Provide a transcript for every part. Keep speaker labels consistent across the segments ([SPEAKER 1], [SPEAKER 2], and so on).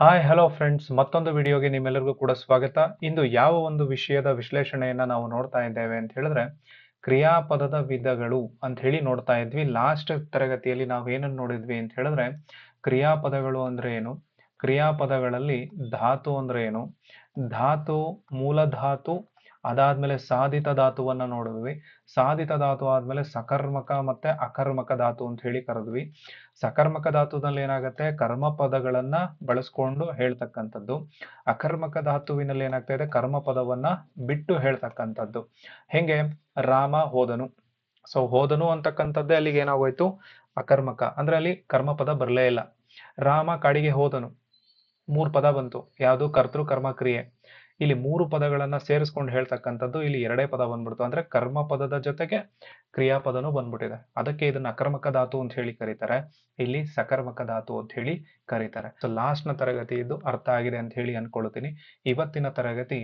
[SPEAKER 1] Hi hello friends ಮತ್ತೊಂದು ವಿಡಿಯೋಗೆ ನಿಮ್ಮೆಲ್ಲರಿಗೂ ಕೂಡ ಸ್ವಾಗತ. ಇಂದು ಯಾವ ಒಂದು ವಿಷಯದ ವಿಶ್ಲೇಷಣೆಯನ್ನು ನಾವು ನೋಡ್ತಾ ಇದ್ದೇವೆ ಅಂತ ಹೇಳಿದ್ರೆ, ಕ್ರಿಯಾಪದದ ವಿಧಗಳು ಅಂತ ಹೇಳಿ ನೋಡ್ತಾ ಇದ್ವಿ. ಲಾಸ್ಟ್ ತರಗತಿಯಲ್ಲಿ ನಾವು ಏನನ್ನು ನೋಡಿದ್ವಿ ಅಂತ ಹೇಳಿದ್ರೆ, ಕ್ರಿಯಾಪದಗಳು ಅಂದ್ರೆ ಏನು? ಕ್ರಿಯಾಪದಗಳಲ್ಲಿ ಧಾತು ಅಂದ್ರೆ ಏನು? ಧಾತು ಮೂಲ ಧಾತು ಅದಾದ್ಮೇಲೆ ಸಾಧಿತ ಧಾತುವನ್ನ ನೋಡಿದ್ವಿ. ಸಾಧಿತ ಧಾತು ಆದ್ಮೇಲೆ ಸಕರ್ಮಕ ಮತ್ತೆ ಅಕರ್ಮಕ ಧಾತು ಅಂತ ಹೇಳಿ ಕರೆದ್ವಿ. ಸಕರ್ಮಕ ಧಾತುನಲ್ಲಿ ಏನಾಗುತ್ತೆ? ಕರ್ಮ ಪದಗಳನ್ನ ಬಳಸ್ಕೊಂಡು ಹೇಳ್ತಕ್ಕಂಥದ್ದು. ಅಕರ್ಮಕ ಧಾತುವಿನಲ್ಲಿ ಏನಾಗ್ತಾ ಇದೆ? ಕರ್ಮ ಪದವನ್ನ ಬಿಟ್ಟು ಹೇಳ್ತಕ್ಕಂಥದ್ದು. ಹೆಂಗೆ? ರಾಮ ಹೋದನು. ಸೊ ಹೋದನು ಅಂತಕ್ಕಂಥದ್ದೇ ಅಲ್ಲಿಗೆ ಏನಾಗೋಯ್ತು? ಅಕರ್ಮಕ. ಅಂದ್ರೆ ಅಲ್ಲಿ ಕರ್ಮ ಪದ ಬರಲೇ ಇಲ್ಲ. ರಾಮ ಕಾಡಿಗೆ ಹೋದನು. ಮೂರು ಪದ ಬಂತು. ಯಾವುದು? ಕರ್ತೃ ಕರ್ಮ ಕ್ರಿಯೆ. ಇಲ್ಲಿ ಮೂರು ಪದಗಳನ್ನ ಸೇರಿಸ್ಕೊಂಡು ಹೇಳ್ತಕ್ಕಂಥದ್ದು ಇಲ್ಲಿ ಎರಡೇ ಪದ ಬಂದ್ಬಿಡ್ತು. ಅಂದ್ರೆ ಕರ್ಮ ಪದದ ಜೊತೆಗೆ ಕ್ರಿಯಾಪದನೂ ಬಂದ್ಬಿಟ್ಟಿದೆ. ಅದಕ್ಕೆ ಇದನ್ನ ಅಕರ್ಮಕ ಧಾತು ಅಂತ ಹೇಳಿ ಕರೀತಾರೆ. ಇಲ್ಲಿ ಸಕರ್ಮಕ ಧಾತು ಅಂತ ಹೇಳಿ ಕರೀತಾರೆ. ಸೊ ಲಾಸ್ಟ್ನ ತರಗತಿ ಇದು ಅರ್ಥ ಆಗಿದೆ ಅಂತ ಹೇಳಿ ಅನ್ಕೊಳ್ತೀನಿ. ಇವತ್ತಿನ ತರಗತಿ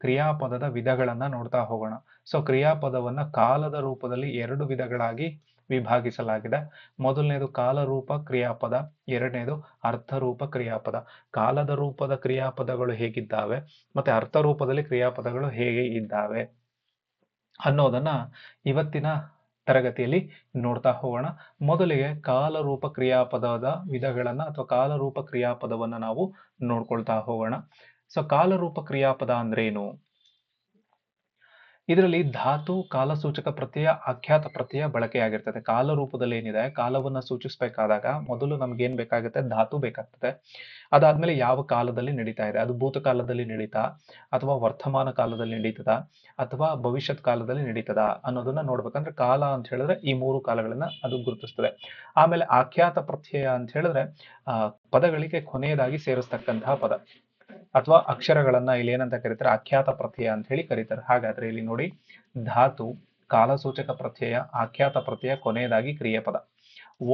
[SPEAKER 1] ಕ್ರಿಯಾಪದದ ವಿಧಗಳನ್ನ ನೋಡ್ತಾ ಹೋಗೋಣ. ಸೊ ಕ್ರಿಯಾಪದವನ್ನ ಕಾಲದ ರೂಪದಲ್ಲಿ ಎರಡು ವಿಧಗಳಾಗಿ ವಿಭಾಗಿಸಲಾಗಿದೆ. ಮೊದಲನೇದು ಕಾಲರೂಪ ಕ್ರಿಯಾಪದ, ಎರಡನೇದು ಅರ್ಥರೂಪ ಕ್ರಿಯಾಪದ. ಕಾಲದ ರೂಪದ ಕ್ರಿಯಾಪದಗಳು ಹೇಗಿದ್ದಾವೆ ಮತ್ತೆ ಅರ್ಥರೂಪದಲ್ಲಿ ಕ್ರಿಯಾಪದಗಳು ಹೇಗೆ ಇದ್ದಾವೆ ಅನ್ನೋದನ್ನ ಇವತ್ತಿನ ತರಗತಿಯಲ್ಲಿ ನೋಡ್ತಾ ಹೋಗೋಣ. ಮೊದಲಿಗೆ ಕಾಲರೂಪ ಕ್ರಿಯಾಪದದ ವಿಧಗಳನ್ನ ಅಥವಾ ಕಾಲರೂಪ ಕ್ರಿಯಾಪದವನ್ನ ನಾವು ನೋಡ್ಕೊಳ್ತಾ ಹೋಗೋಣ. ಸೊ ಕಾಲರೂಪ ಕ್ರಿಯಾಪದ ಅಂದ್ರೇನು? ಇದರಲ್ಲಿ ಧಾತು, ಕಾಲಸೂಚಕ ಪ್ರತ್ಯಯ, ಆಖ್ಯಾತ ಪ್ರತ್ಯಯ ಬಳಕೆಯಾಗಿರ್ತದೆ. ಕಾಲ ರೂಪದಲ್ಲಿ ಏನಿದೆ? ಕಾಲವನ್ನ ಸೂಚಿಸಬೇಕಾದಾಗ ಮೊದಲು ನಮ್ಗೆ ಏನ್ ಬೇಕಾಗುತ್ತೆ? ಧಾತು ಬೇಕಾಗ್ತದೆ. ಅದಾದ್ಮೇಲೆ ಯಾವ ಕಾಲದಲ್ಲಿ ನಡೀತಾ ಇದೆ? ಅದು ಭೂತಕಾಲದಲ್ಲಿ ನಡೀತಾ ಅಥವಾ ವರ್ತಮಾನ ಕಾಲದಲ್ಲಿ ನಡೀತದ ಅಥವಾ ಭವಿಷ್ಯತ್ ಕಾಲದಲ್ಲಿ ನಡೀತದ ಅನ್ನೋದನ್ನ ನೋಡ್ಬೇಕಂದ್ರೆ ಕಾಲ ಅಂತ ಹೇಳಿದ್ರೆ ಈ ಮೂರು ಕಾಲಗಳನ್ನ ಅದು ಗುರುತಿಸ್ತದೆ. ಆಮೇಲೆ ಆಖ್ಯಾತ ಪ್ರತ್ಯಯ ಅಂತ ಹೇಳಿದ್ರೆ ಪದಗಳಿಗೆ ಕೊನೆಯದಾಗಿ ಸೇರಿಸ್ತಕ್ಕಂತಹ ಪದ. ಅಥವಾ ಅಕ್ಷರಗಳನ್ನ ಇಲ್ಲಿ ಏನಂತ ಕರೀತಾರೆ? ಆಖ್ಯಾತ ಪ್ರತ್ಯಯ ಅಂತ ಹೇಳಿ ಕರೀತಾರೆ. ಹಾಗಾದ್ರೆ ಇಲ್ಲಿ ನೋಡಿ, ಧಾತು, ಕಾಲಸೂಚಕ ಪ್ರತ್ಯಯ, ಆಖ್ಯಾತ ಪ್ರತ್ಯಯ ಕೊನೆಯದಾಗಿ ಕ್ರಿಯಾಪದ.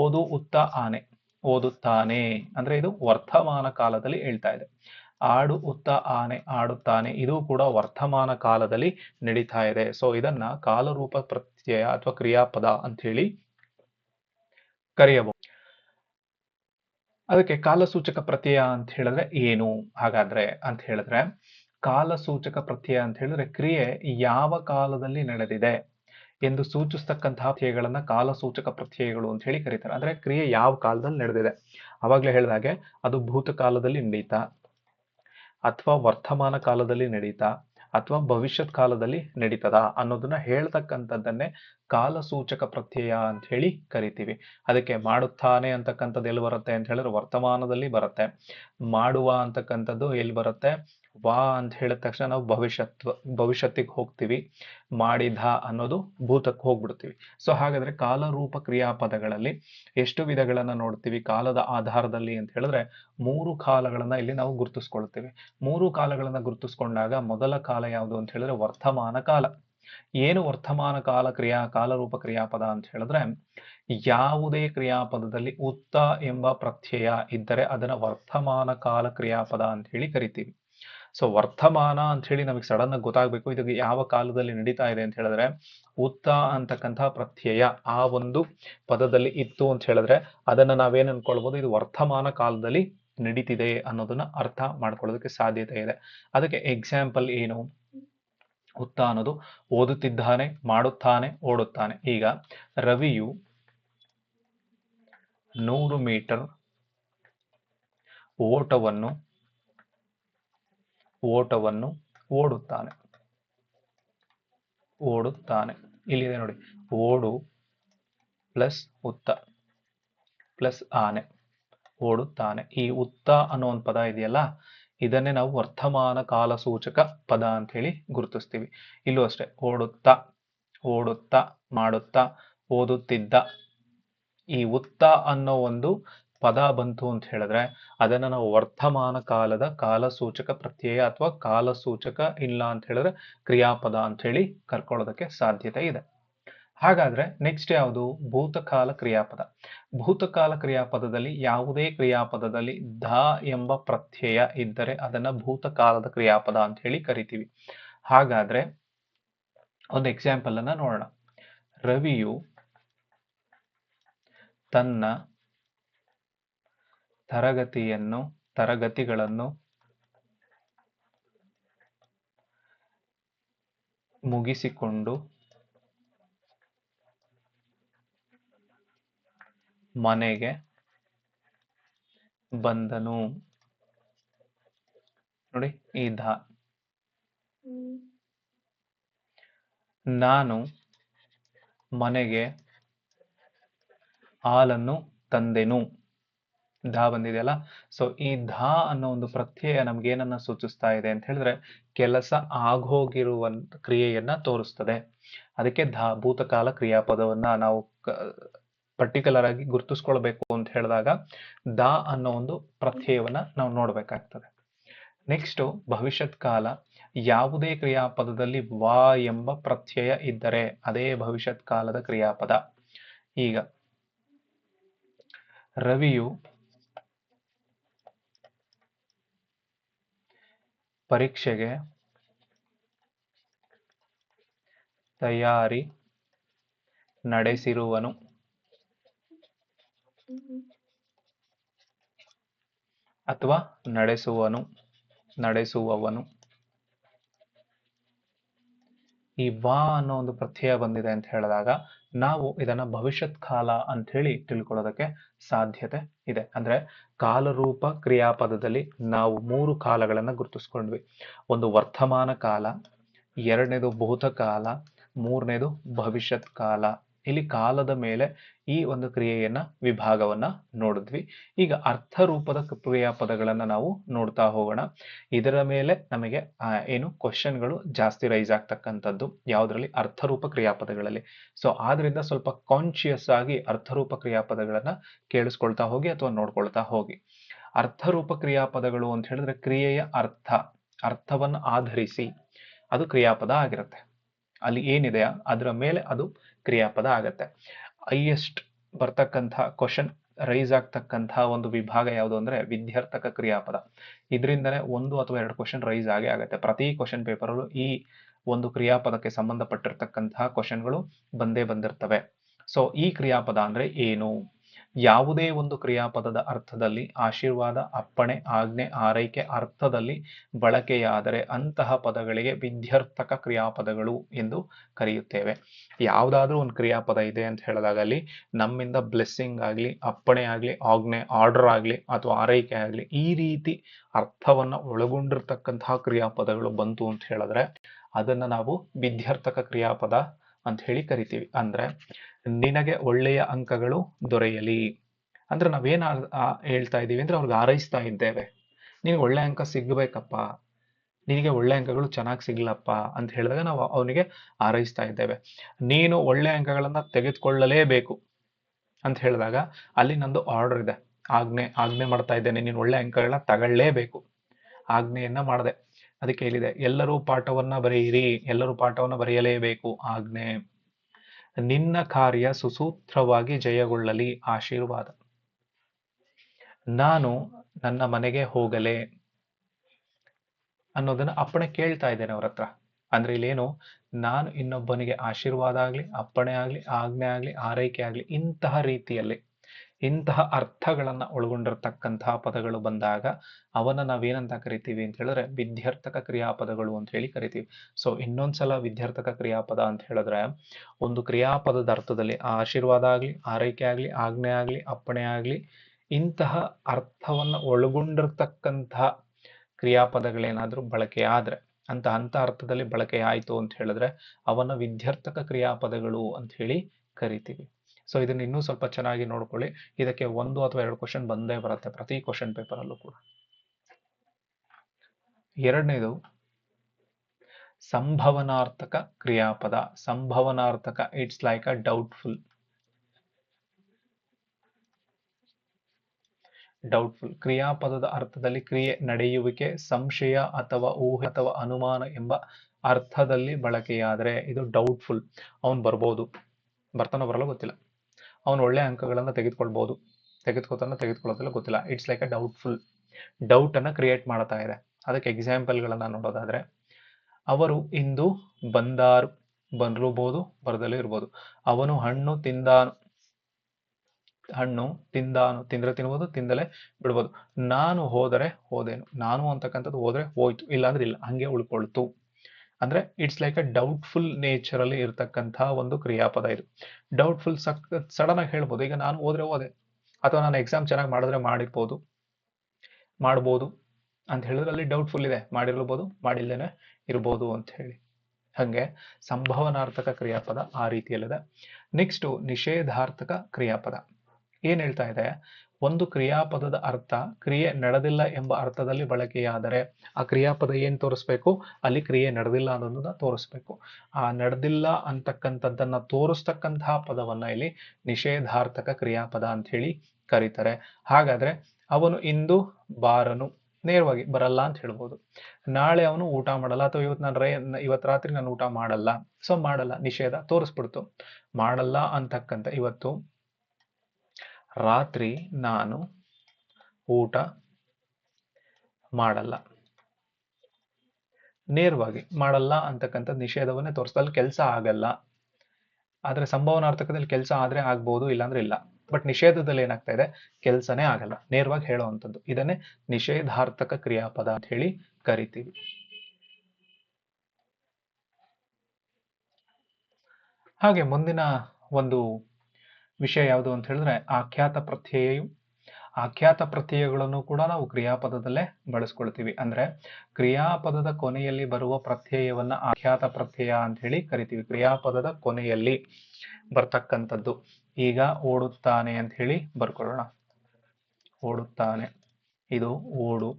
[SPEAKER 1] ಓದು ಉತ್ತ ಆನೆ, ಓದುತ್ತಾನೆ ಅಂದ್ರೆ ಇದು ವರ್ತಮಾನ ಕಾಲದಲ್ಲಿ ಹೇಳ್ತಾ ಇದೆ. ಆಡು ಉತ್ತ ಆನೆ, ಆಡುತ್ತಾನೆ, ಇದು ಕೂಡ ವರ್ತಮಾನ ಕಾಲದಲ್ಲಿ ನಡೀತಾ ಇದೆ. ಸೊ ಇದನ್ನ ಕಾಲರೂಪ ಪ್ರತ್ಯಯ ಅಥವಾ ಕ್ರಿಯಾಪದ ಅಂತ ಹೇಳಿ ಕರೆಯಬಹುದು. ಅದಕ್ಕೆ ಕಾಲಸೂಚಕ ಪ್ರತ್ಯಯ ಅಂತ ಹೇಳಿದ್ರೆ ಏನು? ಹಾಗಾದ್ರೆ ಅಂತ ಹೇಳಿದ್ರೆ, ಕಾಲಸೂಚಕ ಪ್ರತ್ಯಯ ಅಂತ ಹೇಳಿದ್ರೆ ಕ್ರಿಯೆ ಯಾವ ಕಾಲದಲ್ಲಿ ನಡೆದಿದೆ ಎಂದು ಸೂಚಿಸ್ತಕ್ಕಂತಹ ಪ್ರತ್ಯಯಗಳನ್ನ ಕಾಲಸೂಚಕ ಪ್ರತ್ಯಯಗಳು ಅಂತ ಹೇಳಿ ಕರೀತಾರೆ. ಅಂದ್ರೆ ಕ್ರಿಯೆ ಯಾವ ಕಾಲದಲ್ಲಿ ನಡೆದಿದೆ? ಅವಾಗ್ಲೇ ಹೇಳಿದಾಗೆ ಅದು ಭೂತಕಾಲದಲ್ಲಿ ನಡೀತಾ, ಅಥವಾ ವರ್ತಮಾನ ಕಾಲದಲ್ಲಿ ನಡೀತಾ ಅಥವಾ ಭವಿಷ್ಯತ್ ಕಾಲದಲ್ಲಿ ನಡೀತದ ಅನ್ನೋದನ್ನ ಹೇಳ್ತಕ್ಕಂಥದ್ದನ್ನೇ ಕಾಲಸೂಚಕ ಪ್ರತ್ಯಯ ಅಂತ ಹೇಳಿ ಕರಿತೀವಿ. ಅದಕ್ಕೆ ಮಾಡುತ್ತಾನೆ ಅಂತಕ್ಕಂಥದ್ದು ಎಲ್ಲಿ ಬರುತ್ತೆ ಅಂತ ಹೇಳಿದ್ರೆ ವರ್ತಮಾನದಲ್ಲಿ ಬರುತ್ತೆ. ಮಾಡುವ ಅಂತಕ್ಕಂಥದ್ದು ಎಲ್ಲಿ ಬರುತ್ತೆ? ವಾ ಅಂತ ಹೇಳಿದ ತಕ್ಷಣ ನಾವು ಭವಿಷ್ಯತ್ ಭವಿಷ್ಯತ್ತಿಗೆ ಹೋಗ್ತೀವಿ. ಮಾಡಿದ ಅನ್ನೋದು ಭೂತಕ್ಕೆ ಹೋಗ್ಬಿಡ್ತೀವಿ. ಸೊ ಹಾಗಾದ್ರೆ ಕಾಲರೂಪ ಕ್ರಿಯಾಪದಗಳಲ್ಲಿ ಎಷ್ಟು ವಿಧಗಳನ್ನ ನೋಡ್ತೀವಿ? ಕಾಲದ ಆಧಾರದಲ್ಲಿ ಅಂತ ಹೇಳಿದ್ರೆ ಮೂರು ಕಾಲಗಳನ್ನ ಇಲ್ಲಿ ನಾವು ಗುರುತಿಸ್ಕೊಳ್ತೀವಿ. ಮೂರು ಕಾಲಗಳನ್ನ ಗುರುತಿಸ್ಕೊಂಡಾಗ ಮೊದಲ ಕಾಲ ಯಾವುದು ಅಂತ ಹೇಳಿದ್ರೆ ವರ್ತಮಾನ ಕಾಲ. ಏನು ವರ್ತಮಾನ ಕಾಲ ಕ್ರಿಯಾ, ಕಾಲರೂಪ ಕ್ರಿಯಾಪದ ಅಂತ ಹೇಳಿದ್ರೆ ಯಾವುದೇ ಕ್ರಿಯಾಪದದಲ್ಲಿ ಉತ್ತ ಎಂಬ ಪ್ರತ್ಯಯ ಇದ್ದರೆ ಅದನ್ನ ವರ್ತಮಾನ ಕಾಲ ಕ್ರಿಯಾಪದ ಅಂತ ಹೇಳಿ ಕರಿತೀವಿ. ಸೊ ವರ್ತಮಾನ ಅಂತ ಹೇಳಿ ನಮಗೆ ಸಡನ್ ಆಗಿ ಗೊತ್ತಾಗ್ಬೇಕು. ಇದು ಯಾವ ಕಾಲದಲ್ಲಿ ನಡೀತಾ ಇದೆ ಅಂತ ಹೇಳಿದ್ರೆ, ಉತ್ತ ಅಂತಕ್ಕಂತಹ ಪ್ರತ್ಯಯ ಆ ಒಂದು ಪದದಲ್ಲಿ ಇತ್ತು ಅಂತ ಹೇಳಿದ್ರೆ, ಅದನ್ನ ನಾವೇನ್ ಅನ್ಕೊಳ್ಬಹುದು ಇದು ವರ್ತಮಾನ ಕಾಲದಲ್ಲಿ ನಡೀತಿದೆ ಅನ್ನೋದನ್ನ ಅರ್ಥ ಮಾಡ್ಕೊಳ್ಳೋದಕ್ಕೆ ಸಾಧ್ಯತೆ ಇದೆ. ಅದಕ್ಕೆ ಎಕ್ಸಾಂಪಲ್ ಏನು? ಉತ್ತ ಅನ್ನೋದು ಓದುತ್ತಿದ್ದಾನೆ, ಮಾಡುತ್ತಾನೆ, ಓಡುತ್ತಾನೆ. ಈಗ ರವಿಯು ನೂರು ಮೀಟರ್ ಓಟವನ್ನು ಓಟವನ್ನು ಓಡುತ್ತಾನೆ. ಓಡುತ್ತಾನೆ. ಇಲ್ಲಿದೆ ನೋಡಿ. ಓಡು ಪ್ಲಸ್ ಉತ್ತ, ಪ್ಲಸ್ ಆನೆ. ಓಡುತ್ತಾನೆ. ಈ ಉತ್ತ ಅನ್ನೋ ಒಂದು ಪದ ಇದೆಯಲ್ಲ, ಇದನ್ನೇ ನಾವು ವರ್ತಮಾನ ಕಾಲ ಸೂಚಕ ಪದ ಅಂತ ಹೇಳಿ ಗುರುತಿಸ್ತೀವಿ. ಇಲ್ಲೂ ಅಷ್ಟೇ, ಓಡುತ್ತಾ ಓಡುತ್ತಾ, ಮಾಡುತ್ತಾ, ಓದುತ್ತಿದ್ದ. ಈ ಉತ್ತ ಅನ್ನೋ ಒಂದು ಪದ ಬಂತು ಅಂತ ಹೇಳಿದ್ರೆ ಅದನ್ನ ನಾವು ವರ್ತಮಾನ ಕಾಲದ ಕಾಲಸೂಚಕ ಪ್ರತ್ಯಯ ಅಥವಾ ಕಾಲಸೂಚಕ ಇಲ್ಲ ಅಂತ ಹೇಳಿದ್ರೆ ಕ್ರಿಯಾಪದ ಅಂತ ಹೇಳಿ ಕರ್ಕೊಳ್ಳೋದಕ್ಕೆ ಸಾಧ್ಯತೆ ಇದೆ. ಹಾಗಾದ್ರೆ ನೆಕ್ಸ್ಟ್ ಯಾವುದು? ಭೂತಕಾಲ ಕ್ರಿಯಾಪದ. ಭೂತಕಾಲ ಕ್ರಿಯಾಪದದಲ್ಲಿ ಯಾವುದೇ ಕ್ರಿಯಾಪದದಲ್ಲಿ ಧ ಎಂಬ ಪ್ರತ್ಯಯ ಇದ್ದರೆ ಅದನ್ನ ಭೂತಕಾಲದ ಕ್ರಿಯಾಪದ ಅಂತ ಹೇಳಿ ಕರಿತೀವಿ. ಹಾಗಾದ್ರೆ ಒಂದು ಎಕ್ಸಾಂಪಲ್ ಅನ್ನ ನೋಡೋಣ. ರವಿಯು ತನ್ನ ತರಗತಿಯನ್ನು ತರಗತಿಗಳನ್ನು ಮುಗಿಸಿಕೊಂಡು ಮನೆಗೆ ಬಂದನು. ನೋಡಿ ಈ ಧ. ನಾನು ಮನೆಗೆ ಹಾಲನ್ನು ತಂದೆನು. ಧ ಬಂದಿದೆಯಲ್ಲ? ಸೊ ಈ ಧ ಅನ್ನೋ ಒಂದು ಪ್ರತ್ಯಯ ನಮ್ಗೇನನ್ನ ಸೂಚಿಸ್ತಾ ಇದೆ ಅಂತ ಹೇಳಿದ್ರೆ, ಕೆಲಸ ಆಗೋಗಿರುವ ಕ್ರಿಯೆಯನ್ನ ತೋರಿಸ್ತದೆ. ಅದಕ್ಕೆ ಧ, ಭೂತಕಾಲ ಕ್ರಿಯಾಪದವನ್ನ ನಾವು ಪರ್ಟಿಕ್ಯುಲರ್ ಆಗಿ ಗುರುತಿಸ್ಕೊಳ್ಬೇಕು ಅಂತ ಹೇಳಿದಾಗ ದ ಅನ್ನೋ ಒಂದು ಪ್ರತ್ಯಯವನ್ನ ನಾವು ನೋಡ್ಬೇಕಾಗ್ತದೆ. ನೆಕ್ಸ್ಟ್ ಭವಿಷ್ಯತ್ ಕಾಲ, ಯಾವುದೇ ಕ್ರಿಯಾಪದದಲ್ಲಿ ವಾ ಎಂಬ ಪ್ರತ್ಯಯ ಇದ್ದರೆ ಅದೇ ಭವಿಷ್ಯತ್ ಕಾಲದ ಕ್ರಿಯಾಪದ. ಈಗ, ರವಿಯು ಪರೀಕ್ಷೆಗೆ ತಯಾರಿ ನಡೆಸಿರುವನು. ಅಥವಾ ನಡೆಸುವನು ನಡೆಸುವವನು. ಈ ವಾ ಅನ್ನೋ ಒಂದು ಪ್ರತ್ಯಯ ಬಂದಿದೆ ಅಂತ ಹೇಳಿದಾಗ ನಾವು ಇದನ್ನ ಭವಿಷ್ಯತ್ ಕಾಲ ಅಂತ ಹೇಳಿ ತಿಳ್ಕೊಳ್ಳೋದಕ್ಕೆ ಸಾಧ್ಯತೆ ಇದೆ. ಅಂದ್ರೆ ಕಾಲರೂಪ ಕ್ರಿಯಾಪದದಲ್ಲಿ ನಾವು ಮೂರು ಕಾಲಗಳನ್ನ ಗುರುತಿಸ್ಕೊಂಡ್ವಿ. ಒಂದು ವರ್ತಮಾನ ಕಾಲ, ಎರಡನೇದು ಭೂತಕಾಲ, ಮೂರನೇದು ಭವಿಷ್ಯತ್ ಕಾಲ. ಇಲ್ಲಿ ಕಾಲದ ಮೇಲೆ ಈ ಒಂದು ಕ್ರಿಯೆಯನ್ನ ವಿಭಾಗವನ್ನ ನೋಡಿದ್ವಿ. ಈಗ ಅರ್ಥರೂಪದ ಕ್ರಿಯಾಪದಗಳನ್ನ ನಾವು ನೋಡ್ತಾ ಹೋಗೋಣ. ಇದರ ಮೇಲೆ ನಮಗೆ ಏನು ಕ್ವಶನ್ಗಳು ಜಾಸ್ತಿ ರೈಸ್ ಆಗ್ತಕ್ಕಂಥದ್ದು. ಯಾವುದರಲ್ಲಿ? ಅರ್ಥರೂಪ ಕ್ರಿಯಾಪದಗಳಲ್ಲಿ ಸೊ ಆದ್ರಿಂದ ಸ್ವಲ್ಪ ಕಾನ್ಶಿಯಸ್ ಆಗಿ ಅರ್ಥರೂಪ ಕ್ರಿಯಾಪದಗಳನ್ನ ಕೇಳಿಸ್ಕೊಳ್ತಾ ಹೋಗಿ ಅಥವಾ ನೋಡ್ಕೊಳ್ತಾ ಹೋಗಿ. ಅರ್ಥರೂಪ ಕ್ರಿಯಾಪದಗಳು ಅಂತ ಹೇಳಿದ್ರೆ ಕ್ರಿಯೆಯ ಅರ್ಥ, ಅರ್ಥವನ್ನು ಆಧರಿಸಿ ಅದು ಕ್ರಿಯಾಪದ ಆಗಿರುತ್ತೆ. ಅಲ್ಲಿ ಏನಿದೆ ಅದರ ಮೇಲೆ ಅದು ಕ್ರಿಯಾಪದ ಆಗುತ್ತೆ. ಹೈಯೆಸ್ಟ್ ಬರ್ತಕ್ಕಂಥ ಕ್ವಶನ್ ರೈಸ್ ಆಗ್ತಕ್ಕಂತಹ ಒಂದು ವಿಭಾಗ ಯಾವುದು ಅಂದ್ರೆ ವಿದ್ಯಾರ್ಥಕ ಕ್ರಿಯಾಪದ. ಇದರಿಂದನೇ ಒಂದು ಅಥವಾ ಎರಡು ಕ್ವಶನ್ ರೈಸ್ ಆಗೇ ಆಗುತ್ತೆ. ಪ್ರತಿ ಕ್ವಶನ್ ಪೇಪರಲ್ಲೂ ಈ ಒಂದು ಕ್ರಿಯಾಪದಕ್ಕೆ ಸಂಬಂಧಪಟ್ಟಿರ್ತಕ್ಕಂತಹ ಕ್ವಶನ್ಗಳು ಬಂದೇ ಬಂದಿರ್ತವೆ. ಸೊ ಈ ಕ್ರಿಯಾಪದ ಅಂದ್ರೆ ಏನು? ಯಾವುದೇ ಒಂದು ಕ್ರಿಯಾಪದದ ಅರ್ಥದಲ್ಲಿ, ಆಶೀರ್ವಾದ, ಅಪ್ಪಣೆ, ಆಜ್ಞೆ, ಆರೈಕೆ ಅರ್ಥದಲ್ಲಿ ಬಳಕೆಯಾದರೆ ಅಂತಹ ಪದಗಳಿಗೆ ವಿಧ್ಯರ್ಥಕ ಕ್ರಿಯಾಪದಗಳು ಎಂದು ಕರೆಯುತ್ತೇವೆ. ಯಾವುದಾದ್ರೂ ಒಂದು ಕ್ರಿಯಾಪದ ಇದೆ ಅಂತ ಹೇಳಿದಾಗ ಅಲ್ಲಿ ನಮ್ಮಿಂದ ಬ್ಲೆಸ್ಸಿಂಗ್ ಆಗಲಿ, ಅಪ್ಪಣೆ ಆಗಲಿ, ಆಜ್ಞೆ ಆರ್ಡರ್ ಆಗಲಿ ಅಥವಾ ಆರೈಕೆ ಆಗಲಿ, ಈ ರೀತಿ ಅರ್ಥವನ್ನು ಒಳಗೊಂಡಿರ್ತಕ್ಕಂತಹ ಕ್ರಿಯಾಪದಗಳು ಬಂತು ಅಂತ ಹೇಳಿದ್ರೆ, ಅದನ್ನ ನಾವು ವಿಧ್ಯರ್ಥಕ ಕ್ರಿಯಾಪದ ಅಂತ ಹೇಳಿ ಕರಿತೀವಿ. ಅಂದ್ರೆ ನಿನಗೆ ಒಳ್ಳೆಯ ಅಂಕಗಳು ದೊರೆಯಲಿ. ಅಂದ್ರೆ ನಾವೇನ್ ಹೇಳ್ತಾ ಇದ್ದೀವಿ ಅಂದ್ರೆ ಅವ್ರಿಗೆ ಹಾರೈಸ್ತಾ ಇದ್ದೇವೆ. ನಿನಗೆ ಒಳ್ಳೆ ಅಂಕ ಸಿಗ್ಬೇಕಪ್ಪ. ನಿನಗೆ ಒಳ್ಳೆ ಅಂಕಗಳು ಚೆನ್ನಾಗಿ ಸಿಗ್ಲಪ್ಪ ಅಂತ ಹೇಳಿದಾಗ ನಾವು ಅವನಿಗೆ ಹಾರೈಸ್ತಾ ಇದ್ದೇವೆ. ನೀನು ಒಳ್ಳೆ ಅಂಕಗಳನ್ನ ತೆಗೆದುಕೊಳ್ಳಲೇಬೇಕು ಅಂತ ಹೇಳಿದಾಗ ಅಲ್ಲಿ ನಂದು ಆರ್ಡರ್ ಇದೆ. ಆಜ್ಞೆ ಆಜ್ಞೆ ಮಾಡ್ತಾ ಇದ್ದೇನೆ. ನೀನು ಒಳ್ಳೆ ಅಂಕಗಳನ್ನ ತಗೊಳ್ಳೇಬೇಕು. ಆಜ್ಞೆಯನ್ನ ಮಾಡಿದೆ. ಅದಕ್ಕೆ ಹೇಳಿದೆ, ಎಲ್ಲರೂ ಪಾಠವನ್ನ ಬರೆಯಿರಿ, ಎಲ್ಲರೂ ಪಾಠವನ್ನ ಬರೆಯಲೇಬೇಕು ಆಜ್ಞೆ. ನಿನ್ನ ಕಾರ್ಯ ಸುಸೂತ್ರವಾಗಿ ಜಯಗೊಳ್ಳಲಿ, ಆಶೀರ್ವಾದ. ನಾನು ನನ್ನ ಮನೆಗೆ ಹೋಗಲೇ ಅನ್ನೋದನ್ನ ಅಪ್ಪಣೆ ಕೇಳ್ತಾ ಇದ್ದೇನೆ ಅವ್ರ ಹತ್ರ. ಅಂದ್ರೆ ಇಲ್ಲೇನು, ನಾನು ಇನ್ನೊಬ್ಬನಿಗೆ ಆಶೀರ್ವಾದ ಆಗ್ಲಿ, ಅಪ್ಪಣೆ ಆಗ್ಲಿ, ಆಜ್ಞೆ ಆಗ್ಲಿ, ಆರೈಕೆ ಆಗ್ಲಿ ಇಂತಹ ರೀತಿಯಲ್ಲಿ. ಇಂತಹ ಅರ್ಥಗಳನ್ನು ಒಳಗೊಂಡಿರ್ತಕ್ಕಂತಹ ಪದಗಳು ಬಂದಾಗ ಅವನ್ನ ನಾವೇನಂತ ಕರಿತೀವಿ ಅಂತ ಹೇಳಿದ್ರೆ ವಿದ್ಯಾರ್ಥಕ ಕ್ರಿಯಾಪದಗಳು ಅಂತ ಹೇಳಿ ಕರಿತೀವಿ. ಸೊ ಇನ್ನೊಂದ್ಸಲ ವಿದ್ಯಾರ್ಥಕ ಕ್ರಿಯಾಪದ ಅಂತ ಹೇಳಿದ್ರೆ ಒಂದು ಕ್ರಿಯಾಪದದ ಅರ್ಥದಲ್ಲಿ ಆಶೀರ್ವಾದ ಆಗಲಿ, ಆರೈಕೆ ಆಗಲಿ, ಆಜ್ಞೆ ಆಗಲಿ, ಅಪ್ಪಣೆ ಆಗಲಿ ಇಂತಹ ಅರ್ಥವನ್ನು ಒಳಗೊಂಡಿರ್ತಕ್ಕಂತಹ ಕ್ರಿಯಾಪದಗಳೇನಾದರೂ ಬಳಕೆ ಅಂತ ಅಂತ ಅರ್ಥದಲ್ಲಿ ಬಳಕೆ ಆಯಿತು ಅಂತ ಹೇಳಿದ್ರೆ ಅವನ ವಿದ್ಯಾರ್ಥಕ ಕ್ರಿಯಾಪದಗಳು ಅಂತ ಹೇಳಿ ಕರಿತೀವಿ. ಸೊ ಇದನ್ನ ಇನ್ನೂ ಸ್ವಲ್ಪ ಚೆನ್ನಾಗಿ ನೋಡ್ಕೊಳ್ಳಿ. ಇದಕ್ಕೆ ಒಂದು ಅಥವಾ ಎರಡು ಕ್ವಶನ್ ಬಂದೇ ಬರುತ್ತೆ ಪ್ರತಿ ಕ್ವಶನ್ ಪೇಪರ್ ಅಲ್ಲೂ ಕೂಡ. ಎರಡನೇದು, ಸಂಭವನಾರ್ಥಕ ಕ್ರಿಯಾಪದ. ಸಂಭವನಾರ್ಥಕ it's like a doubtful doubtful ಕ್ರಿಯಾಪದದ ಅರ್ಥದಲ್ಲಿ ಕ್ರಿಯೆ ನಡೆಯುವಿಕೆ, ಸಂಶಯ ಅಥವಾ ಊಹೆ ಅಥವಾ ಅನುಮಾನ ಎಂಬ ಅರ್ಥದಲ್ಲಿ ಬಳಕೆಯಾದರೆ ಇದು ಡೌಟ್ಫುಲ್ ಅವನು ಬರ್ಬೋದು. ಬರ್ತಾನೋ ಬರಲ್ಲ ಗೊತ್ತಿಲ್ಲ. ಅವನು ಒಳ್ಳೆ ಅಂಕಗಳನ್ನು ತೆಗೆದುಕೊಳ್ಬೋದು. ತೆಗೆದುಕೊತಾನೆ ತೆಗೆದುಕೊಳ್ಳೋದಿಲ್ಲ ಗೊತ್ತಿಲ್ಲ. It's like a doubtful doubt ಅನ್ನ ಕ್ರಿಯೇಟ್ ಮಾಡ್ತಾ ಇದೆ. ಅದಕ್ಕೆ ಎಕ್ಸಾಂಪಲ್ಗಳನ್ನು ನೋಡೋದಾದ್ರೆ, ಅವರು ಇಂದು ಬಂದಾರು ಬಂದಿರಬಹುದು ಬರದಲ್ಲೂ ಇರ್ಬೋದು. ಅವನು ಹಣ್ಣು ತಿಂದಾನು ಹಣ್ಣು ತಿಂದಾನು, ತಿಂದರೆ ತಿನ್ಬೋದು, ತಿಂದಲೇ ಬಿಡ್ಬೋದು. ನಾನು ಹೋದರೆ ಹೋದೇನು. ನಾನು ಅಂತಕ್ಕಂಥದ್ದು ಹೋದ್ರೆ ಹೋಯ್ತು, ಇಲ್ಲಾಂದ್ರೆ ಇಲ್ಲ. ಹಂಗೆ ಉಳ್ಕೊಳ್ತು. ಅಂದ್ರೆ it's like a doubtful nature ಅಲ್ಲಿ ಇರ್ತಕ್ಕಂತಹ ಒಂದು ಕ್ರಿಯಾಪದ ಇದು. ಡೌಟ್ಫುಲ್ ಸಕ್ ಸಡನ್ ಆಗಿ ಹೇಳ್ಬೋದು. ಈಗ ನಾನು ಹೋದ್ರೆ ಹೋದೆ. ಅಥವಾ ನಾನು ಎಕ್ಸಾಮ್ ಚೆನ್ನಾಗಿ ಮಾಡಿದ್ರೆ ಮಾಡಿರ್ಬೋದು. ಮಾಡ್ಬೋದು ಅಂತ ಹೇಳಿದ್ರೆ ಅಲ್ಲಿ ಡೌಟ್ಫುಲ್ ಇದೆ. ಮಾಡಿರ್ಬೋದು, ಮಾಡಿಲ್ದೇನೆ ಇರ್ಬೋದು ಅಂತ ಹೇಳಿ. ಹಂಗೆ ಸಂಭವನಾರ್ಥಕ ಕ್ರಿಯಾಪದ ಆ ರೀತಿಯಲ್ಲಿದೆ. ನೆಕ್ಸ್ಟ್ ನಿಷೇಧಾರ್ಥಕ ಕ್ರಿಯಾಪದ. ಏನ್ ಹೇಳ್ತಾ ಇದೆ? ಒಂದು ಕ್ರಿಯಾಪದದ ಅರ್ಥ ಕ್ರಿಯೆ ನಡೆದಿಲ್ಲ ಎಂಬ ಅರ್ಥದಲ್ಲಿ ಬಳಕೆಯಾದರೆ ಆ ಕ್ರಿಯಾಪದ ಏನು ತೋರಿಸ್ಬೇಕು? ಅಲ್ಲಿ ಕ್ರಿಯೆ ನಡೆದಿಲ್ಲ ಅನ್ನೋದನ್ನ ತೋರಿಸ್ಬೇಕು. ಆ ನಡೆದಿಲ್ಲ ಅಂತಕ್ಕಂಥದ್ದನ್ನ ತೋರಿಸ್ತಕ್ಕಂತಹ ಪದವನ್ನ ಇಲ್ಲಿ ನಿಷೇಧಾರ್ಥಕ ಕ್ರಿಯಾಪದ ಅಂತ ಹೇಳಿ ಕರೀತಾರೆ. ಹಾಗಾದ್ರೆ ಅವನು ಇಂದು ಬಾರನು, ನೇರವಾಗಿ ಬರಲ್ಲ ಅಂತ ಹೇಳ್ಬೋದು. ನಾಳೆ ಅವನು ಊಟ ಮಾಡಲ್ಲ ಅಥವಾ ಇವತ್ತು ನಾನು ರೈ, ಇವತ್ತು ರಾತ್ರಿ ನಾನು ಊಟ ಮಾಡಲ್ಲ. ಸೊ ಮಾಡಲ್ಲ, ನಿಷೇಧ ತೋರಿಸ್ಬಿಡ್ತು. ಮಾಡಲ್ಲ ಅಂತಕ್ಕಂಥ ಇವತ್ತು ರಾತ್ರಿ ನಾನು ಊಟ ಮಾಡಲ್ಲ. ನೇರವಾಗಿ ಮಾಡಲ್ಲ ಅಂತಕ್ಕಂಥ ನಿಷೇಧವನ್ನೇ ತೋರಿಸ್ತಲ್ಲಿ ಕೆಲಸ ಆಗಲ್ಲ. ಆದರೆ ಸಂಭವನಾರ್ಥಕದಲ್ಲಿ ಕೆಲಸ ಆದ್ರೆ ಆಗ್ಬೋದು, ಇಲ್ಲಾಂದ್ರೆ ಇಲ್ಲ. ಬಟ್ ನಿಷೇಧದಲ್ಲಿ ಏನಾಗ್ತಾ ಇದೆ? ಕೆಲಸನೇ ಆಗಲ್ಲ. ನೇರವಾಗಿ ಹೇಳುವಂಥದ್ದು ಇದನ್ನೇ ನಿಷೇಧಾರ್ಥಕ ಕ್ರಿಯಾಪದ ಅಂತ ಹೇಳಿ ಕರಿತೀವಿ. ಹಾಗೆ ಮುಂದಿನ ಒಂದು ವಿಷಯ ಯಾವುದು ಅಂತ ಹೇಳಿದ್ರೆ ಆಖ್ಯಾತ ಪ್ರತ್ಯಯವು. ಆಖ್ಯಾತ ಪ್ರತ್ಯಯಗಳನ್ನು ಕೂಡ ನಾವು ಕ್ರಿಯಾಪದದಲ್ಲೇ ಬಳಸ್ಕೊಳ್ತೀವಿ. ಅಂದ್ರೆ ಕ್ರಿಯಾಪದದ ಕೊನೆಯಲ್ಲಿ ಬರುವ ಪ್ರತ್ಯಯವನ್ನ ಆಖ್ಯಾತ ಪ್ರತ್ಯಯ ಅಂತ ಹೇಳಿ ಕರಿತೀವಿ. ಕ್ರಿಯಾಪದದ ಕೊನೆಯಲ್ಲಿ ಬರ್ತಕ್ಕಂಥದ್ದು. ಈಗ ಓಡುತ್ತಾನೆ ಅಂತ ಹೇಳಿ ಬರ್ಕೊಳ್ಳೋಣ. ಓಡುತ್ತಾನೆ. ಇದು ಓಡು.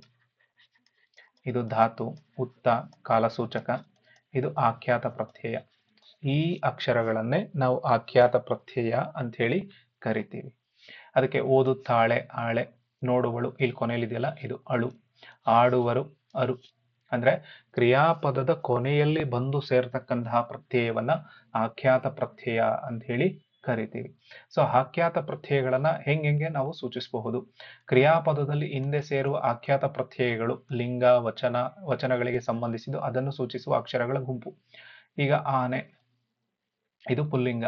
[SPEAKER 1] ಇದು ಧಾತು, ಉತ್ತ, ಕಾಲಸೂಚಕ. ಇದು ಆಖ್ಯಾತ ಪ್ರತ್ಯಯ. ಈ ಅಕ್ಷರಗಳನ್ನೇ ನಾವು ಆಖ್ಯಾತ ಪ್ರತ್ಯಯ ಅಂತ ಹೇಳಿ ಕರಿತೀವಿ. ಅದಕ್ಕೆ ಓದುತ್ತಾಳೆ ಆಳೆ, ನೋಡುವಳು, ಇಲ್ಲಿ ಕೊನೆಯಲ್ಲಿದೆಯಲ್ಲ ಇದು ಅಳು. ಆಡುವರು, ಅರು. ಅಂದ್ರೆ ಕ್ರಿಯಾಪದದ ಕೊನೆಯಲ್ಲಿ ಬಂದು ಸೇರ್ತಕ್ಕಂತಹ ಪ್ರತ್ಯಯವನ್ನ ಆಖ್ಯಾತ ಪ್ರತ್ಯಯ ಅಂತ ಹೇಳಿ ಕರಿತೀವಿ. ಸೊ ಆಖ್ಯಾತ ಪ್ರತ್ಯಯಗಳನ್ನ ಹೆಂಗೆ ನಾವು ಸೂಚಿಸಬಹುದು? ಕ್ರಿಯಾಪದದಲ್ಲಿ ಹಿಂದೆ ಸೇರುವ ಆಖ್ಯಾತ ಪ್ರತ್ಯಯಗಳು, ಲಿಂಗ, ವಚನ, ವಚನಗಳಿಗೆ ಸಂಬಂಧಿಸಿದ್ದು ಅದನ್ನು ಸೂಚಿಸುವ ಅಕ್ಷರಗಳ ಗುಂಪು. ಈಗ ಆನೆ ಇದು ಪುಲ್ಲಿಂಗ.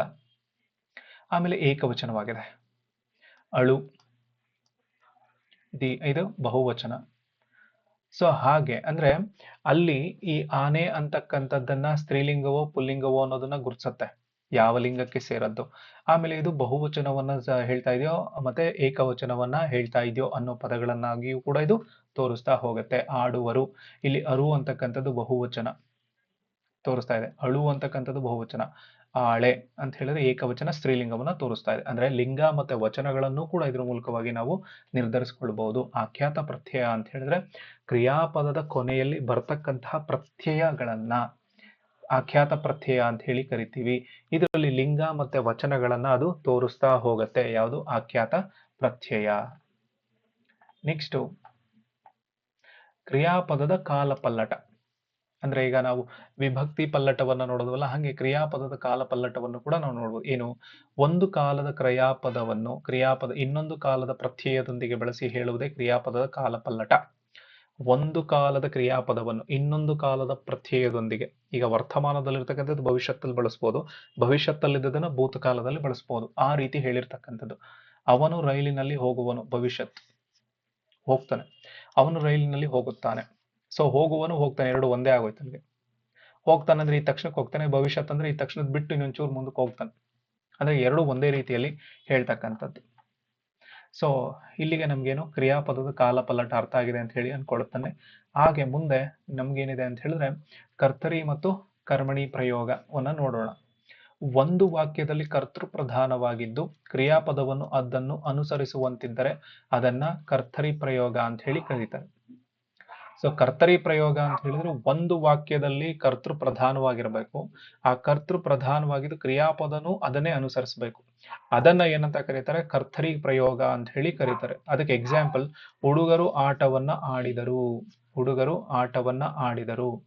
[SPEAKER 1] ಆಮೇಲೆ ಏಕವಚನವಾಗಿದೆ. ಅಳು. ದಿ, ಇದು ಬಹುವಚನ. ಸೊ, ಹಾಗೆ, ಅಂದ್ರೆ ಅಲ್ಲಿ ಈ ಆನೆ ಅಂತಕ್ಕಂಥದ್ದನ್ನ ಸ್ತ್ರೀಲಿಂಗವೋ, ಪುಲ್ಲಿಂಗವೋ ಅನ್ನೋದನ್ನ ಗುರುತಿಸುತ್ತೆ. ಯಾವ ಲಿಂಗಕ್ಕೆ ಸೇರದ್ದು. ಆಮೇಲೆ ಇದು ಬಹುವಚನವನ್ನ ಹೇಳ್ತಾ ಇದೆಯೋ, ಮತ್ತೆ ಏಕವಚನವನ್ನ ಹೇಳ್ತಾ ಇದೆಯೋ ಅನ್ನೋ ಪದಗಳನ್ನಾಗಿಯೂ ಕೂಡ ಇದು ತೋರಿಸ್ತಾ ಹೋಗುತ್ತೆ. ಆಡುವರು. ಇಲ್ಲಿ ಅರು ಅಂತಕ್ಕಂಥದ್ದು ಬಹುವಚನ. ತೋರಿಸ್ತಾ ಇದೆ. ಅಳು ಅಂತಕ್ಕಂಥದ್ದು ಬಹುವಚನ. ಆಳೆ ಅಂತ ಹೇಳಿದ್ರೆ ಏಕವಚನ ಸ್ತ್ರೀಲಿಂಗವನ್ನು ತೋರಿಸ್ತಾ ಇದೆ. ಅಂದ್ರೆ ಲಿಂಗ ಮತ್ತೆ ವಚನಗಳನ್ನು ಕೂಡ ಇದ್ರ ಮೂಲಕವಾಗಿ ನಾವು ನಿರ್ಧರಿಸಿಕೊಳ್ಬಹುದು. ಆಖ್ಯಾತ ಪ್ರತ್ಯಯ ಅಂತ ಹೇಳಿದ್ರೆ ಕ್ರಿಯಾಪದದ ಕೊನೆಯಲ್ಲಿ ಬರ್ತಕ್ಕಂತಹ ಪ್ರತ್ಯಯಗಳನ್ನ ಆಖ್ಯಾತ ಪ್ರತ್ಯಯ ಅಂತ ಹೇಳಿ ಕರಿತೀವಿ. ಇದರಲ್ಲಿ ಲಿಂಗ ಮತ್ತೆ ವಚನಗಳನ್ನ ಅದು ತೋರಿಸ್ತಾ ಹೋಗುತ್ತೆ. ಯಾವುದು? ಆಖ್ಯಾತ ಪ್ರತ್ಯಯ. ನೆಕ್ಸ್ಟ್ ಕ್ರಿಯಾಪದದ ಕಾಲ ಪಲ್ಲಟ ಅಂದ್ರೆ ಈಗ ನಾವು ವಿಭಕ್ತಿ ಪಲ್ಲಟವನ್ನ ನೋಡೋದಲ್ಲ, ಹಾಗೆ ಕ್ರಿಯಾಪದದ ಕಾಲ ಪಲ್ಲಟವನ್ನು ಕೂಡ ನಾವು ನೋಡ್ಬೋದು. ಏನು? ಒಂದು ಕಾಲದ ಕ್ರಿಯಾಪದವನ್ನು ಕ್ರಿಯಾಪದ, ಇನ್ನೊಂದು ಕಾಲದ ಪ್ರತ್ಯಯದೊಂದಿಗೆ ಬಳಸಿ ಹೇಳುವುದೇ ಕ್ರಿಯಾಪದದ ಕಾಲ ಪಲ್ಲಟ. ಒಂದು ಕಾಲದ ಕ್ರಿಯಾಪದವನ್ನು ಇನ್ನೊಂದು ಕಾಲದ ಪ್ರತ್ಯಯದೊಂದಿಗೆ, ಈಗ ವರ್ತಮಾನದಲ್ಲಿರ್ತಕ್ಕಂಥದ್ದು ಭವಿಷ್ಯತ್ತಲ್ಲಿ ಬಳಸ್ಬೋದು, ಭವಿಷ್ಯತ್ತಲ್ಲಿದ್ದದನ್ನು ಭೂತಕಾಲದಲ್ಲಿ ಬಳಸ್ಬೋದು. ಆ ರೀತಿ ಹೇಳಿರ್ತಕ್ಕಂಥದ್ದು. ಅವನು ರೈಲಿನಲ್ಲಿ ಹೋಗುವನು, ಭವಿಷ್ಯತ್ ಹೋಗ್ತಾನೆ. ಅವನು ರೈಲಿನಲ್ಲಿ ಹೋಗುತ್ತಾನೆ. ಸೊ ಹೋಗುವನು ಹೋಗ್ತಾನೆ, ಎರಡು ಒಂದೇ ಆಗೋಯ್ತು ನನಗೆ. ಹೋಗ್ತಾನೆ ಅಂದ್ರೆ ಈ ತಕ್ಷಣಕ್ಕೆ ಹೋಗ್ತಾನೆ, ಭವಿಷ್ಯತ್ ಅಂದ್ರೆ ಈ ತಕ್ಷಣದ ಬಿಟ್ಟು ಇನ್ನೊಂಚೂರು ಮುಂದಕ್ಕೆ ಹೋಗ್ತಾನೆ. ಅಂದ್ರೆ ಎರಡು ಒಂದೇ ರೀತಿಯಲ್ಲಿ ಹೇಳ್ತಕ್ಕಂಥದ್ದು. ಸೊ ಇಲ್ಲಿಗೆ ನಮ್ಗೇನು ಕ್ರಿಯಾಪದದ ಕಾಲ ಪಲ್ಲಟ ಅರ್ಥ ಆಗಿದೆ ಅಂತ ಹೇಳಿ ಅನ್ಕೊಳ್ತಾನೆ. ಹಾಗೆ ಮುಂದೆ ನಮ್ಗೇನಿದೆ ಅಂತ ಹೇಳಿದ್ರೆ ಕರ್ತರಿ ಮತ್ತು ಕರ್ಮಣಿ ಪ್ರಯೋಗವನ್ನ ನೋಡೋಣ. ಒಂದು ವಾಕ್ಯದಲ್ಲಿ ಕರ್ತೃ ಪ್ರಧಾನವಾಗಿದ್ದು ಕ್ರಿಯಾಪದವನ್ನು ಅದನ್ನು ಅನುಸರಿಸುವಂತಿದ್ದರೆ ಅದನ್ನ ಕರ್ತರಿ ಪ್ರಯೋಗ ಅಂತ ಹೇಳಿ ಕರೀತಾರೆ. ಸೊ ಕರ್ತರಿ ಪ್ರಯೋಗ ಅಂತ ಹೇಳಿದ್ರೆ ಒಂದು ವಾಕ್ಯದಲ್ಲಿ ಕರ್ತೃ ಪ್ರಧಾನವಾಗಿರ್ಬೇಕು. ಆ ಕರ್ತೃ ಪ್ರಧಾನವಾಗಿದ್ದು ಕ್ರಿಯಾಪದನು ಅದನ್ನೇ ಅನುಸರಿಸಬೇಕು. ಅದನ್ನ ಏನಂತ ಕರೀತಾರೆ? ಕರ್ತರಿ ಪ್ರಯೋಗ ಅಂತ ಹೇಳಿ ಕರೀತಾರೆ. ಅದಕ್ಕೆ ಎಕ್ಸಾಂಪಲ್ ಹುಡುಗರು ಆಟವನ್ನ ಆಡಿದರು. ಹುಡುಗರು ಆಟವನ್ನ ಆಡಿದರು.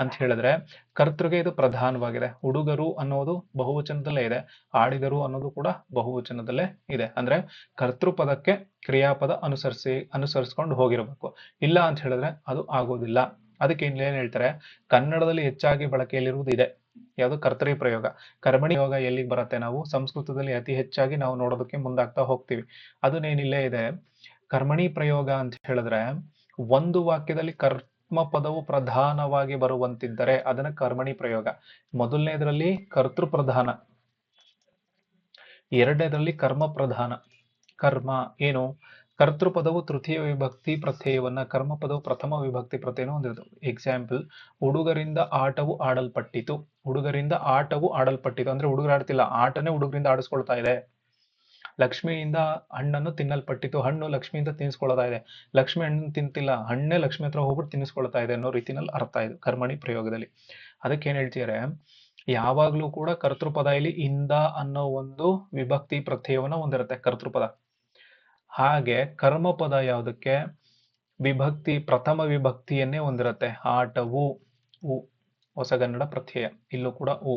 [SPEAKER 1] ಅಂತ ಹೇಳಿದ್ರೆ ಕರ್ತೃಗೆ ಇದು ಪ್ರಧಾನವಾಗಿದೆ. ಹುಡುಗರು ಅನ್ನೋದು ಬಹುವಚನದಲ್ಲೇ ಇದೆ. ಆಡಿಗರು ಅನ್ನೋದು ಕೂಡ ಬಹುವಚನದಲ್ಲೇ ಇದೆ. ಅಂದ್ರೆ ಕರ್ತೃಪದಕ್ಕೆ ಕ್ರಿಯಾಪದ ಅನುಸರಿಸಿ, ಅನುಸರಿಸ್ಕೊಂಡು ಹೋಗಿರಬೇಕು. ಇಲ್ಲ ಅಂತ ಹೇಳಿದ್ರೆ ಅದು ಆಗೋದಿಲ್ಲ. ಅದಕ್ಕೆ ಇಲ್ಲಿ ಏನ್ ಹೇಳ್ತಾರೆ? ಕನ್ನಡದಲ್ಲಿ ಹೆಚ್ಚಾಗಿ ಬಳಕೆಯಲ್ಲಿರುವುದು ಇದೆ ಯಾವುದು? ಕರ್ತರಿ ಪ್ರಯೋಗ. ಕರ್ಮಣಿ ಯೋಗ ಎಲ್ಲಿಗೆ ಬರುತ್ತೆ ನಾವು? ಸಂಸ್ಕೃತದಲ್ಲಿ ಅತಿ ಹೆಚ್ಚಾಗಿ ನಾವು ನೋಡೋದಕ್ಕೆ ಮುಂದಾಗ್ತಾ ಹೋಗ್ತೀವಿ. ಅದನ್ನೇನಿಲ್ಲೇ ಇದೆ? ಕರ್ಮಣಿ ಪ್ರಯೋಗ ಅಂತ ಹೇಳಿದ್ರೆ ಒಂದು ವಾಕ್ಯದಲ್ಲಿ ಕರ್ಮ ಪದವು ಪ್ರಧಾನವಾಗಿ ಬರುವಂತಿದ್ದರೆ ಅದನ್ನ ಕರ್ಮಣಿ ಪ್ರಯೋಗ. ಮೊದಲನೇದರಲ್ಲಿ ಕರ್ತೃ ಪ್ರಧಾನ ಎರಡನೇದರಲ್ಲಿ ಕರ್ಮ ಪ್ರಧಾನ ಕರ್ಮ ಏನು? ಕರ್ತೃಪದವು ತೃತೀಯ ವಿಭಕ್ತಿ ಪ್ರತ್ಯಯವನ್ನ ಕರ್ಮ ಪದವು ಪ್ರಥಮ ವಿಭಕ್ತಿ ಪ್ರತ್ಯಯನ ಹೊಂದಿರುತ್ತದೆ ಎಕ್ಸಾಂಪಲ್ ಹುಡುಗರಿಂದ ಆಟವು ಆಡಲ್ಪಟ್ಟಿತು. ಹುಡುಗರಿಂದ ಆಟವು ಆಡಲ್ಪಟ್ಟಿತು. ಅಂದ್ರೆ ಹುಡುಗರು ಆಡ್ತಿಲ್ಲ ಆಟನೇ ಹುಡುಗರಿಂದ ಆಡಿಸ್ಕೊಳ್ತಾ ಇದೆ. ಲಕ್ಷ್ಮಿಯಿಂದ ಹಣ್ಣನ್ನು ತಿನ್ನಲ್ಪಟ್ಟಿತು ಹಣ್ಣು ಲಕ್ಷ್ಮಿಯಿಂದ ತಿನ್ನಿಸ್ಕೊಳ್ತಾ ಇದೆ. ಲಕ್ಷ್ಮಿ ಹಣ್ಣು ತಿಂತಿಲ್ಲ. ಹಣ್ಣೇ ಲಕ್ಷ್ಮಿ ಹತ್ರ ಹೋಗ್ಬಿಟ್ಟು ತಿನ್ನಿಸ್ಕೊಳ್ತಾ ಇದೆ ಅನ್ನೋ ರೀತಿನಲ್ಲಿ ಅರ್ಥ ಇದು ಕರ್ಮಣಿ ಪ್ರಯೋಗದಲ್ಲಿ. ಅದಕ್ಕೆ ಏನ್ ಹೇಳ್ತಿದ್ದಾರೆ ಯಾವಾಗ್ಲೂ ಕೂಡ ಕರ್ತೃಪದ ಇಲ್ಲಿ ಇಂದ ಅನ್ನೋ ಒಂದು ವಿಭಕ್ತಿ ಪ್ರತ್ಯಯವನ್ನ ಹೊಂದಿರುತ್ತೆ ಕರ್ತೃಪದ. ಹಾಗೆ ಕರ್ಮಪದ ಯಾವುದಕ್ಕೆ? ವಿಭಕ್ತಿ, ಪ್ರಥಮ ವಿಭಕ್ತಿಯನ್ನೇ ಹೊಂದಿರುತ್ತೆ. ಆಟವು, ಉ ಹೊಸಗನ್ನಡ ಪ್ರತ್ಯಯ. ಇಲ್ಲೂ ಕೂಡ ಉ.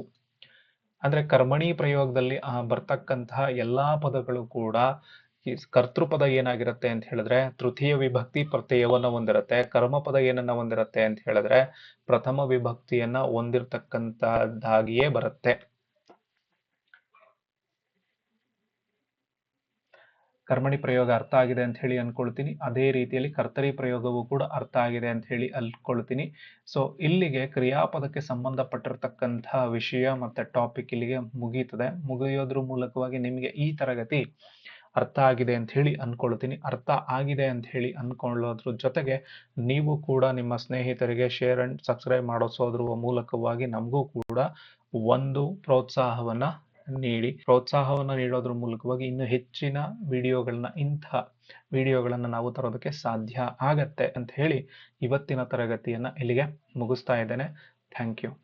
[SPEAKER 1] ಅಂದ್ರೆ ಕರ್ಮಣಿ ಪ್ರಯೋಗದಲ್ಲಿ ಆ ಬರ್ತಕ್ಕಂತಹ ಎಲ್ಲಾ ಪದಗಳು ಕೂಡ ಕರ್ತೃಪದ ಏನಾಗಿರುತ್ತೆ ಅಂತ ಹೇಳಿದ್ರೆ ತೃತೀಯ ವಿಭಕ್ತಿ ಪ್ರತ್ಯಯವನ್ನ ಹೊಂದಿರುತ್ತೆ, ಕರ್ಮಪದ ಏನನ್ನ ಹೊಂದಿರುತ್ತೆ ಅಂತ ಹೇಳಿದ್ರೆ ಪ್ರಥಮ ವಿಭಕ್ತಿಯನ್ನ ಹೊಂದಿರತಕ್ಕಂಥದ್ದಾಗಿಯೇ ಬರುತ್ತೆ. ಕರ್ಮಣಿ ಪ್ರಯೋಗ ಅರ್ಥ ಆಗಿದೆ ಅಂತ ಹೇಳಿ ಅನ್ಕೊಳ್ತೀನಿ. ಅದೇ ರೀತಿಯಲ್ಲಿ ಕರ್ತರಿ ಪ್ರಯೋಗವೂ ಕೂಡ ಅರ್ಥ ಆಗಿದೆ ಅಂತ ಹೇಳಿ ಅಲ್ಕೊಳ್ತೀನಿ ಸೊ ಇಲ್ಲಿಗೆ ಕ್ರಿಯಾಪದಕ್ಕೆ ಸಂಬಂಧಪಟ್ಟಿರ್ತಕ್ಕಂತಹ ವಿಷಯ ಮತ್ತೆ ಟಾಪಿಕ್ ಇಲ್ಲಿಗೆ ಮುಗೀತದೆ. ಮುಗಿಯೋದ್ರ ಮೂಲಕವಾಗಿ ನಿಮಗೆ ಈ ತರಗತಿ ಅರ್ಥ ಆಗಿದೆ ಅಂತ ಹೇಳಿ ಅಂದ್ಕೊಳ್ತೀನಿ ಅರ್ಥ ಆಗಿದೆ ಅಂತ ಹೇಳಿ ಅನ್ಕೊಳ್ಳೋದ್ರ ಜೊತೆಗೆ ನೀವು ಕೂಡ ನಿಮ್ಮ ಸ್ನೇಹಿತರಿಗೆ ಶೇರ್ ಅಂಡ್ ಸಬ್ಸ್ಕ್ರೈಬ್ ಮಾಡಿಸೋದ್ರ ಮೂಲಕವಾಗಿ ನಮಗೂ ಕೂಡ ಒಂದು ಪ್ರೋತ್ಸಾಹವನ್ನ ನೀಡಿ ಪ್ರೋತ್ಸಾಹವನ್ನು ನೀಡೋದ್ರ ಮೂಲಕವಾಗಿ ಇನ್ನು ಹೆಚ್ಚಿನ ವಿಡಿಯೋಗಳನ್ನ, ಇಂಥ ವಿಡಿಯೋಗಳನ್ನು ನಾವು ತರೋದಕ್ಕೆ ಸಾಧ್ಯ ಆಗತ್ತೆ ಅಂತ ಹೇಳಿ ಇವತ್ತಿನ ತರಗತಿಯನ್ನ ಇಲ್ಲಿಗೆ ಮುಗಿಸ್ತಾ ಇದ್ದೇನೆ. Thank you